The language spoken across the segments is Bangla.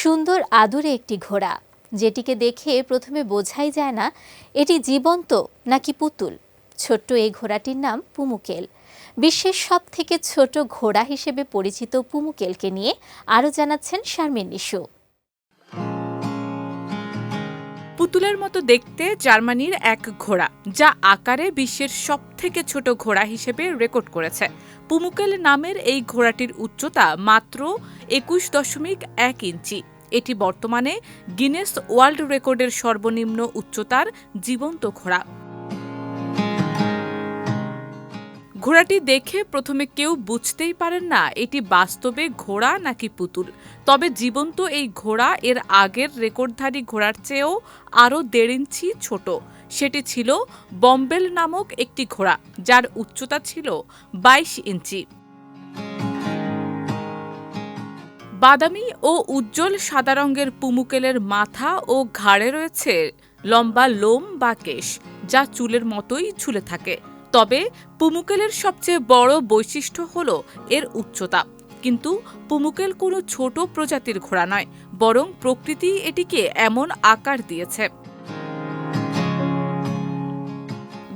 সুন্দর আদুরে একটি ঘোড়া, যেটিকে দেখে প্রথমে বোঝাই যায় না, এটি জীবন্ত নাকি পুতুল। ছোট্ট এই ঘোড়াটির নাম পুমুকেল। বিশ্বের সব থেকে ছোট ঘোড়া হিসেবে পরিচিত পুমুকেলকে নিয়ে আরও জানাচ্ছেন শারমিন নিশু। পুতুলের মতো দেখতে জার্মানির এক ঘোড়া, যা আকারে বিশ্বের সবথেকে ছোট ঘোড়া হিসেবে রেকর্ড করেছে। পুমুকেল নামের এই ঘোড়াটির উচ্চতা মাত্র একুশ দশমিক এক ইঞ্চি। এটি বর্তমানে গিনেস ওয়ার্ল্ড রেকর্ডের সর্বনিম্ন উচ্চতার জীবন্ত ঘোড়া। ঘোড়াটি দেখে প্রথমে কেউ বুঝতেই পারেন না, এটি বাস্তবে ঘোড়া নাকি পুতুল। তবে জীবন্ত এই ঘোড়া এর আগের রেকর্ডধারী ঘোড়ার চেয়েও আরও দেড় ইঞ্চি ছোট। সেটি ছিল বম্বেল নামক একটি ঘোড়া, যার উচ্চতা ছিল বাইশ ইঞ্চি। বাদামি ও উজ্জ্বল সাদা রঙের পুমুকেলের মাথা ও ঘাড়ে রয়েছে লম্বা লোম বা কেশ, যা চুলের মতোই ঝুলে থাকে। তবে পুমুকেলের সবচেয়ে বড় বৈশিষ্ট্য হল এর উচ্চতা। কিন্তু পুমুকেল কোনো ছোট প্রজাতির ঘোড়া নয়, বরং প্রকৃতি এটিকে এমন আকার দিয়েছে।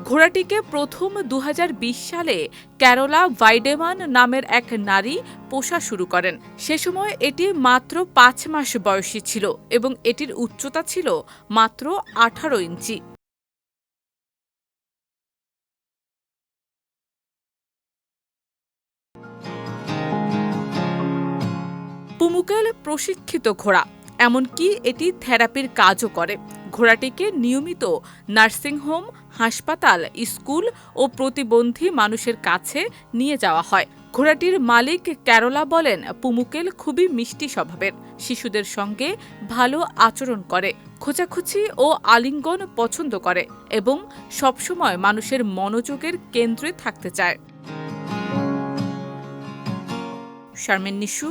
ঘোড়াটিকে প্রথম দু হাজার বিশ সালে ক্যারোলা ভাইডেমান নামের এক নারী পোষা শুরু করেন। সে সময় এটি মাত্র পাঁচ মাস বয়সী ছিল এবং এটির উচ্চতা ছিল মাত্র আঠারো ইঞ্চি। পুমুকেল প্রশিক্ষিত ঘোড়া, এমনকি এটি থেরাপির কাজও করে। ঘোড়াটিকে নিয়মিত নার্সিংহোম হাসপাতাল, স্কুল ও প্রতিবন্ধী মানুষের কাছে নিয়ে যাওয়া হয়। ঘোড়াটির মালিক ক্যারোলা বলেন, পুমুকেল খুবই মিষ্টি স্বভাবের। শিশুদের সঙ্গে ভালো আচরণ করে, খোঁচাখুচি ও আলিঙ্গন পছন্দ করে এবং সবসময় মানুষের মনোযোগের কেন্দ্রে থাকতে চায়। Sharmin Nishu